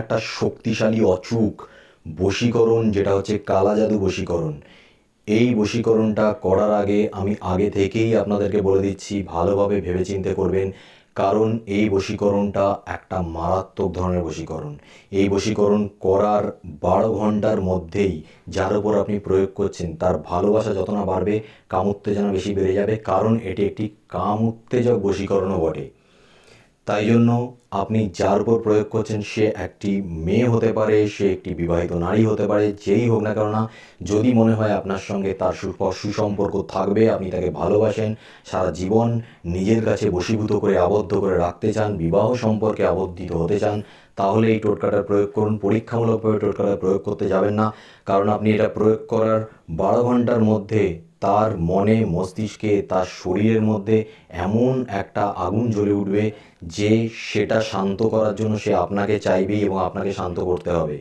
একটা শক্তিশালী অচুক বশীকরণ, যেটা হচ্ছে কালা জাদু বশীকরণ। এই বশীকরণটা করার আগে আমি আগে থেকেই আপনাদেরকে বলে দিচ্ছি, ভালোভাবে ভেবেচিন্তে করবেন, কারণ এই বশীকরণটা একটা মারাত্মক ধরনের বশীকরণ। এই বশীকরণ করার বারো ঘণ্টার মধ্যেই যার উপর আপনি প্রয়োগ করছেন, তার ভালোবাসা যত না বাড়বে কাম উত্তেজনা বেশি বেড়ে যাবে, কারণ এটি একটি কাম উত্তেজক বশীকরণও বটে। তাই জন্য আপনি যার উপর প্রয়োগ করছেন, সে একটি মেয়ে হতে পারে, সে একটি বিবাহিত নারী হতে পারে, যেই হোক না কেননা যদি মনে হয় আপনার সঙ্গে তার সুসম্পর্ক থাকবে, আপনি তাকে ভালোবাসেন, সারা জীবন নিজের কাছে বশীভূত করে আবদ্ধ করে রাখতে চান, বিবাহ সম্পর্কে আবদ্ধিত হতে চান, তাহলে এই টোটকাটার প্রয়োগ করুন, পরীক্ষামূলকভাবে টোটকাটা প্রয়োগ করতে যাবেন না, কারণ আপনি এটা প্রয়োগ করার বারো ঘণ্টার মধ্যে তার মনে মস্তিষ্কে তার শরীরের মধ্যে এমন একটা আগুন জ্বলে উঠবে যে সেটা শান্ত করার জন্য সে আপনাকে চাইবে এবং আপনাকে শান্ত করতে হবে।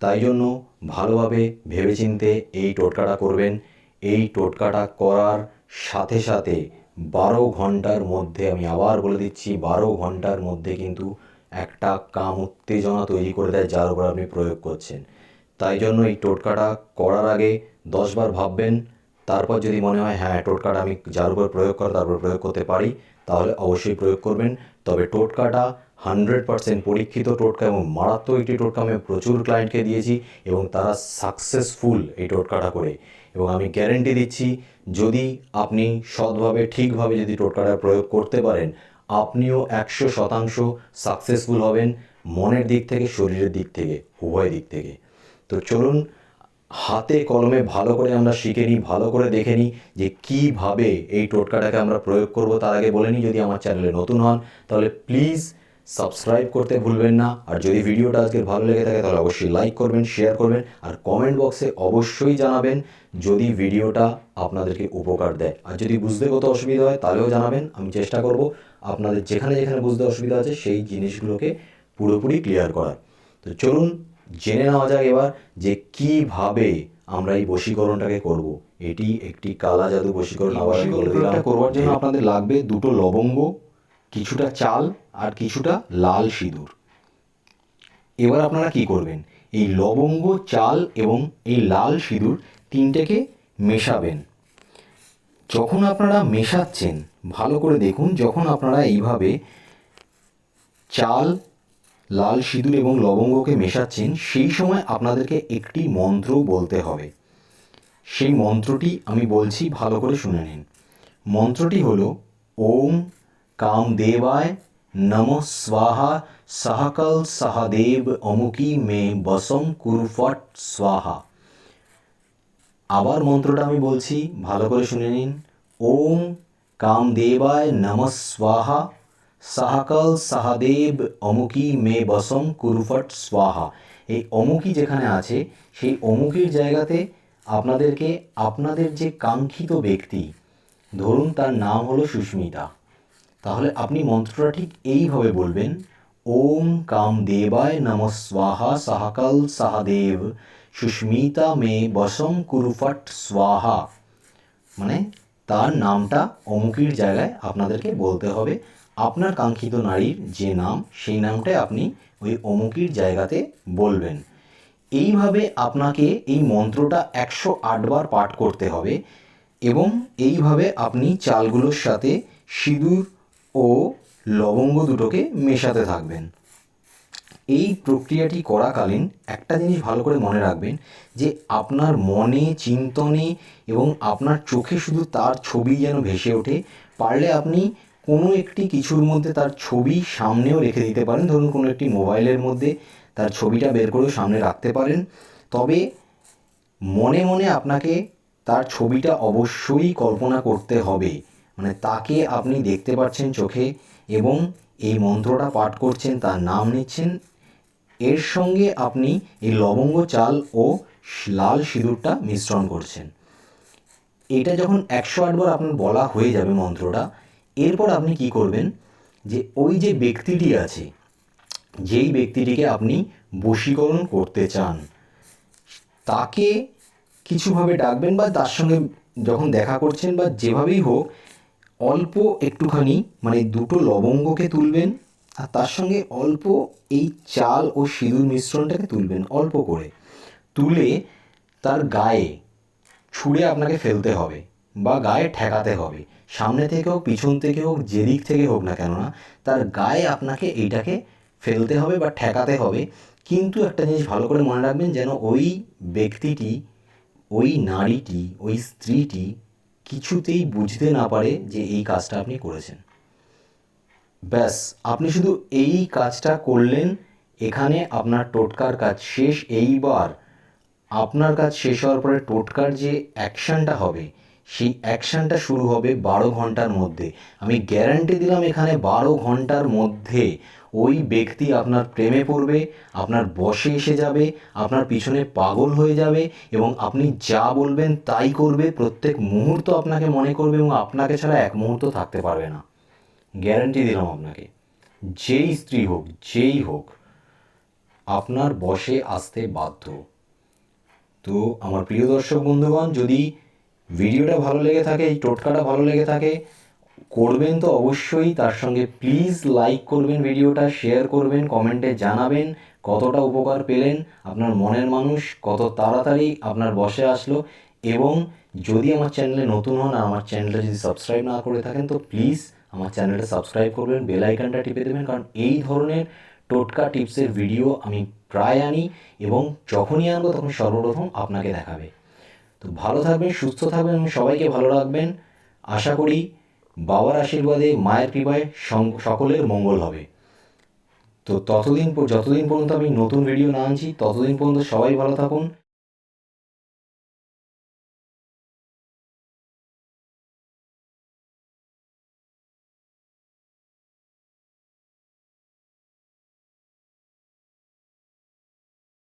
তাই জন্য ভালোভাবে ভেবেচিন্তে এই টোটকাটা করবেন। এই টোটকাটা করার সাথে সাথে বারো ঘণ্টার মধ্যে, আমি আবার বলে দিচ্ছি, বারো ঘণ্টার মধ্যে কিন্তু একটা কাম উত্তেজনা তৈরি করে দেয় যার উপর আপনি প্রয়োগ করছেন। তাই জন্য এই টোটকাটা করার আগে দশবার ভাববেন তারপর যদি মনে হয় হ্যাঁ টোটকাটা আমি যার উপর প্রয়োগ করা, তার উপর প্রয়োগ করতে পারি, তাহলে অবশ্যই প্রয়োগ করবেন। তবে টোটকাটা হান্ড্রেড পার্সেন্ট পরীক্ষিত টোটকা এবং মারাত্মক একটি টোটকা আমি প্রচুর ক্লায়েন্টকে দিয়েছি এবং তারা সাকসেসফুল এই টোটকাটা করে। এবং আমি গ্যারেন্টি দিচ্ছি, যদি আপনি সৎভাবে, ঠিকভাবে যদি টোটকাটা প্রয়োগ করতে পারেন, আপনিও একশো শতাংশ সাকসেসফুল হবেন মনের দিক থেকে, শরীরের দিক থেকে, উভয় দিক থেকে। তো চলুন হাতে কলমে ভালো করে আমরা শিখে নিই, ভালো করে দেখে নিই যে কীভাবে এই টোটকাটাকে আমরা প্রয়োগ করব, তার আগে বলে নিই, যদি আমার চ্যানেলে নতুন হন, তাহলে প্লিজ সাবস্ক্রাইব করতে ভুলবেন না। আর যদি ভিডিওটা আজকে ভালো লেগে থাকে, তাহলে অবশ্যই লাইক করবেন শেয়ার করবেন, আর কমেন্ট বক্সে অবশ্যই জানাবেন যদি ভিডিওটা আপনাদেরকে উপকার দেয়। আর যদি বুঝতে কত অসুবিধা হয়, তাহলেও জানাবেন, আমি চেষ্টা করব আপনাদের যেখানে যেখানে বুঝতে অসুবিধা আছে, সেই জিনিসগুলোকে পুরোপুরি ক্লিয়ার করার। তো চলুন জেনে নেওয়া যাক এবার যে কীভাবে আমরা এই বশীকরণটাকে করব। এটি একটি কালা জাদু বশীকরণ করবার জন্য আপনাদের লাগবে দুটো লবঙ্গ, কিছুটা চাল আর কিছুটা লাল সিঁদুর। এবার আপনারা কি করবেন? এই লবঙ্গ, চাল এবং এই লাল সিঁদুর তিনটেকে মেশাবেন। যখন আপনারা মেশাচ্ছেন, ভালো করে দেখুন, যখন আপনারা এইভাবে চাল লাল সিঁদুর এবং লবঙ্গকে মেশাচ্ছেন, সেই সময় আপনাদেরকে একটি মন্ত্র বলতে হবে। সেই মন্ত্রটি আমি বলছি, ভালো করে শুনে নিন। মন্ত্রটি হলো, ওম কাম দেবায় নম স্বাহা, সাহাকাল সাহাদেব অমুকি মে বসম কুরুফট স্বাহা। আবার মন্ত্রটা আমি বলছি, ভালো করে শুনে নিন। ওম কাম দেবায় নম স্বাহা সাহাকাল সাহাদেব অমুকি মে বসম কুরুফট স্বাহা। এই অমুকি যেখানে আছে, সেই অমুকির জায়গাতে আপনাদেরকে আপনাদের যে কাঙ্ক্ষিত ব্যক্তি, ধরুন তার নাম হলো সুস্মিতা। তাহলে আপনি মন্ত্রটা ঠিক এইভাবে বলবেন, ওম কামদেবায় নম স্বাহা সাহাকাল সাহাদেব, সুস্মিতা মে বসম কুরুফট স্বাহা। মানে তার নামটা অমুকির জায়গায় আপনাদেরকে বলতে হবে। আপনার কাঙ্ক্ষিত নারীর যে নাম, সেই নামটাই আপনি ওই অমুকির জায়গাতে বলবেন। এইভাবে আপনাকে এই মন্ত্রটা একশো আটবার পাঠ করতে হবে এবং এইভাবে আপনি চালগুলোর সাথে সিঁদুর ও লবঙ্গ দুটোকে মেশাতে থাকবেন। এই প্রক্রিয়াটি করাকালীন একটা জিনিস ভালো করে মনে রাখবেন যে আপনার মনে, চিন্তনে এবং আপনার চোখে শুধু তার ছবি যেন ভেসে ওঠে, পারলে আপনি কোনো একটি কিছুর মধ্যে তার ছবি সামনেও রেখে দিতে পারেন। ধরুন, কোনো একটি মোবাইলের মধ্যে তার ছবিটা বের করেও সামনে রাখতে পারেন। তবে মনে মনে আপনাকে তার ছবিটা অবশ্যই কল্পনা করতে হবে। মানে তাকে আপনি দেখতে পাচ্ছেন চোখে এবং এই মন্ত্রটা পাঠ করছেন, তার নাম নিচ্ছেন। এর সঙ্গে আপনি এই লবঙ্গ, চাল ও লাল সিঁদুরটা মিশ্রণ করছেন। এটা যখন একশো আটবার আপনার বলা হয়ে যাবে মন্ত্রটা এরপর আপনি কি করবেন? যে ওই যে ব্যক্তিটি আছে, যেই ব্যক্তিটিকে আপনি বশীকরণ করতে চান, তাকে কিছুভাবে ডাকবেন বা তার সঙ্গে যখন দেখা করছেন বা যেভাবেই হোক, অল্প একটুখানি মানে দুটো লবঙ্গকে তুলবেন আর তার সঙ্গে অল্প এই চাল ও সিঁদুর মিশ্রণটাকে তুলবেন, অল্প করে। তুলে তার গায়ে ছুঁড়ে আপনাকে ফেলতে হবে। বা গায়ে ঠেকাতে হবে। সামনে থেকে হোক পিছন থেকে হোক যেদিক থেকে হোক না কেননা, তার গায়ে আপনাকে এইটাকে ফেলতে হবে বা ঠেকাতে হবে। কিন্তু একটা জিনিস ভালো করে মনে রাখবেন যেন ওই ব্যক্তিটি, ওই নারীটি, ওই স্ত্রীটি কিছুতেই বুঝতে না পারে যে এই কাজটা আপনি করেছেন। ব্যাস, আপনি শুধু এই কাজটা করলেন, এখানে আপনার টোটকার কাজ শেষ। এইবার আপনার কাজ শেষ হওয়ার পরে টোটকার যে অ্যাকশানটা হবে সেই অ্যাকশানটা শুরু হবে বারো ঘণ্টার মধ্যে। আমি গ্যারান্টি দিলাম এখানে বারো ঘণ্টার মধ্যে ওই ব্যক্তি আপনার প্রেমে পড়বে, আপনার বশে এসে যাবে, আপনার পিছনে পাগল হয়ে যাবে এবং আপনি যা বলবেন তাই করবে, প্রত্যেক মুহূর্ত আপনাকে মনে করবে এবং আপনাকে ছাড়া এক মুহূর্ত থাকতে পারবে না। গ্যারান্টি দিলাম আপনাকে। যেই স্ত্রী হোক, যেই হোক, আপনার বশে আসতে বাধ্য। তো আমার প্রিয় দর্শক বন্ধুগণ, যদি ভিডিওটা ভালো লেগে থাকে, এই টোটকাটা ভালো লেগে থাকে, করবেন তো অবশ্যই, তার সঙ্গে প্লিজ লাইক করবেন ভিডিওটা শেয়ার করবেন কমেন্টে জানাবেন কতটা উপকার পেলেন আপনার মনের মানুষ, কত তাড়াতাড়ি আপনার বসে আসলো এবং যদি আমার চ্যানেলে নতুন হন আমার চ্যানেলটা যদি সাবস্ক্রাইব না করে থাকেন, তো প্লিজ আমার চ্যানেলটা সাবস্ক্রাইব করবেন বেল আইকনটা টিপে দেবেন, কারণ এই ধরনের টোটকা টিপসের ভিডিও আমি প্রায় আনি এবং যখনই আনব তখন সর্বপ্রথম আপনাকে দেখাবে। তো ভালো থাকবেন, সুস্থ থাকবেন এবং সবাইকে ভালো রাখবেন। আশা করি বাবার আশীর্বাদে, মায়ের কৃপায় সকলের মঙ্গল হবে। তো ততদিন যতদিন পর্যন্ত আমি নতুন ভিডিও না আনছি, ততদিন পর্যন্ত সবাই ভালো থাকুন।